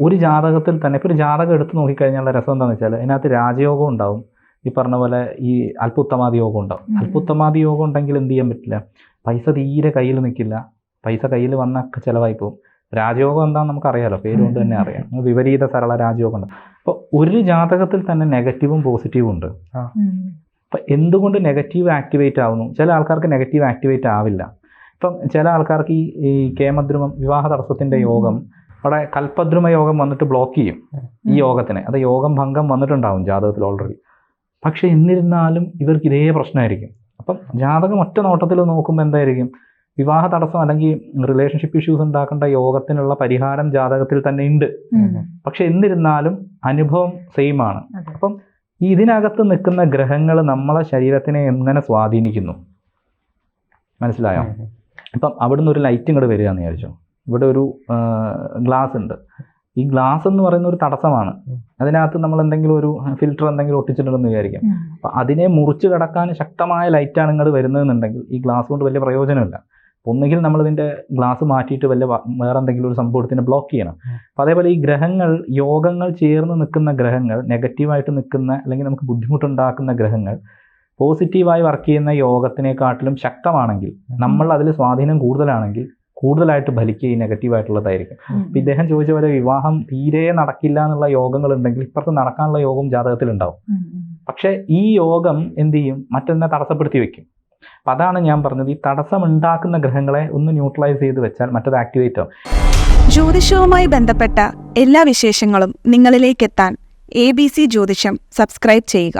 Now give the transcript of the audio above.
ഒരു ജാതകത്തിൽ തന്നെ ഇപ്പോൾ ഒരു ജാതകം എടുത്ത് നോക്കിക്കഴിഞ്ഞാൽ രസം എന്താണെന്ന് വെച്ചാൽ അതിനകത്ത് രാജയോഗം ഉണ്ടാവും. ഈ പറഞ്ഞ പോലെ ഈ അല്പുത്തമാതി യോഗം ഉണ്ടാവും. ഉം. യോഗം ഉണ്ടെങ്കിൽ എന്ത് ചെയ്യാൻ പറ്റില്ല? പൈസ തീരെ കയ്യിൽ നിൽക്കില്ല. പൈസ കയ്യിൽ വന്നൊക്കെ ചിലവായി പോകും. രാജയോഗം എന്താണെന്ന് നമുക്കറിയാലോ. പേര് കൊണ്ട് തന്നെ അറിയാം. വിപരീത സരള രാജയോഗം ഉണ്ട് അപ്പോൾ ഒരു ജാതകത്തിൽ തന്നെ നെഗറ്റീവും പോസിറ്റീവും ഉണ്ട്. അപ്പം എന്തുകൊണ്ട് നെഗറ്റീവ് ആക്ടിവേറ്റ് ആവുന്നു? ചില ആൾക്കാർക്ക് നെഗറ്റീവ് ആക്ടിവേറ്റ് ആവില്ല. ഇപ്പം ചില ആൾക്കാർക്ക് ഈ ഈ കേമദ്രുമം വിവാഹ തടസ്സത്തിന്റെ യോഗം അവിടെ കൽപ്പദ്രുമ യോഗം വന്നിട്ട് ബ്ലോക്ക് ചെയ്യും. ഈ യോഗത്തിനെ. അത് യോഗം ഭംഗം വന്നിട്ടുണ്ടാവും ജാതകത്തിൽ ഓൾറെഡി പക്ഷെ എന്നിരുന്നാലും ഇവർക്ക് ഇതേ പ്രശ്നമായിരിക്കും. അപ്പം ജാതകം ഒറ്റ നോട്ടത്തിൽ നോക്കുമ്പോൾ എന്തായിരിക്കും? വിവാഹ തടസ്സം അല്ലെങ്കിൽ റിലേഷൻഷിപ്പ് ഇഷ്യൂസ് ഉണ്ടാക്കേണ്ട യോഗത്തിനുള്ള പരിഹാരം ജാതകത്തിൽ തന്നെ ഉണ്ട്. പക്ഷെ എന്നിരുന്നാലും അനുഭവം സെയിം ആണ്. അപ്പം ഇതിനകത്ത് നിൽക്കുന്ന ഗ്രഹങ്ങൾ നമ്മളെ ശരീരത്തിനെ എങ്ങനെ സ്വാധീനിക്കുന്നു? മനസ്സിലായോ? ഇപ്പം അവിടുന്ന് ഒരു ലൈറ്റ് ഇങ്ങോട്ട് വരിക എന്ന് വിചാരിച്ചു? ഇവിടെ ഒരു ഗ്ലാസ് ഉണ്ട്. ഈ ഗ്ലാസ് എന്ന് പറയുന്ന ഒരു തടസ്സമാണ്. അതിനകത്ത് നമ്മൾ എന്തെങ്കിലും ഒരു ഫിൽറ്റർ എന്തെങ്കിലും ഒട്ടിച്ചിട്ടുണ്ടെന്ന് വിചാരിക്കാം. അപ്പം അതിനെ മുറിച്ച് കടക്കാൻ ശക്തമായ ലൈറ്റാണ് ഇങ്ങോട്ട് വരുന്നതെന്നുണ്ടെങ്കിൽ ഈ ഗ്ലാസ് കൊണ്ട് വലിയ പ്രയോജനമില്ല. ഒന്നുകിൽ നമ്മൾ നമ്മളിതിന്റെ ഗ്ലാസ് മാറ്റിയിട്ട് വല്ല വേറെ എന്തെങ്കിലും ഒരു സംഭവത്തിനെ ബ്ലോക്ക് ചെയ്യണം. അപ്പോൾ അപ്പം അതേപോലെ ഈ ഗ്രഹങ്ങൾ യോഗങ്ങൾ ചേർന്ന് നിൽക്കുന്ന ഗ്രഹങ്ങൾ നെഗറ്റീവായിട്ട് നിൽക്കുന്ന അല്ലെങ്കിൽ നമുക്ക് ബുദ്ധിമുട്ടുണ്ടാക്കുന്ന ഗ്രഹങ്ങൾ പോസിറ്റീവായി വർക്ക് ചെയ്യുന്ന യോഗത്തിനെക്കാട്ടിലും ശക്തമാണെങ്കിൽ നമ്മൾ അതിൽ സ്വാധീനം കൂടുതലാണെങ്കിൽ കൂടുതലായിട്ട് ഫലിക്കുക ഈ നെഗറ്റീവായിട്ടുള്ളതായിരിക്കും. അപ്പം ഇദ്ദേഹം ചോദിച്ച പോലെ വിവാഹം തീരെ നടക്കില്ല എന്നുള്ള യോഗങ്ങൾ ഉണ്ടെങ്കിൽ ഇപ്പുറത്ത് നടക്കാനുള്ള യോഗം ജാതകത്തിൽ ഉണ്ടാവും. പക്ഷേ ഈ യോഗം എന്ത് ചെയ്യും? മറ്റൊന്നിനെ തടസ്സപ്പെടുത്തി വെക്കും. അപ്പം അതാണ് ഞാൻ പറഞ്ഞത്. ഈ തടസ്സം ഉണ്ടാക്കുന്ന ഗ്രഹങ്ങളെ ഒന്ന് ന്യൂട്രലൈസ് ചെയ്ത് വെച്ചാൽ മറ്റത് ആക്ടിവേറ്റ് ആവും. ജ്യോതിഷവുമായി ബന്ധപ്പെട്ട എല്ലാ വിശേഷങ്ങളും നിങ്ങളിലേക്കെത്താൻ എ ബി സി ജ്യോതിഷം സബ്സ്ക്രൈബ് ചെയ്യുക.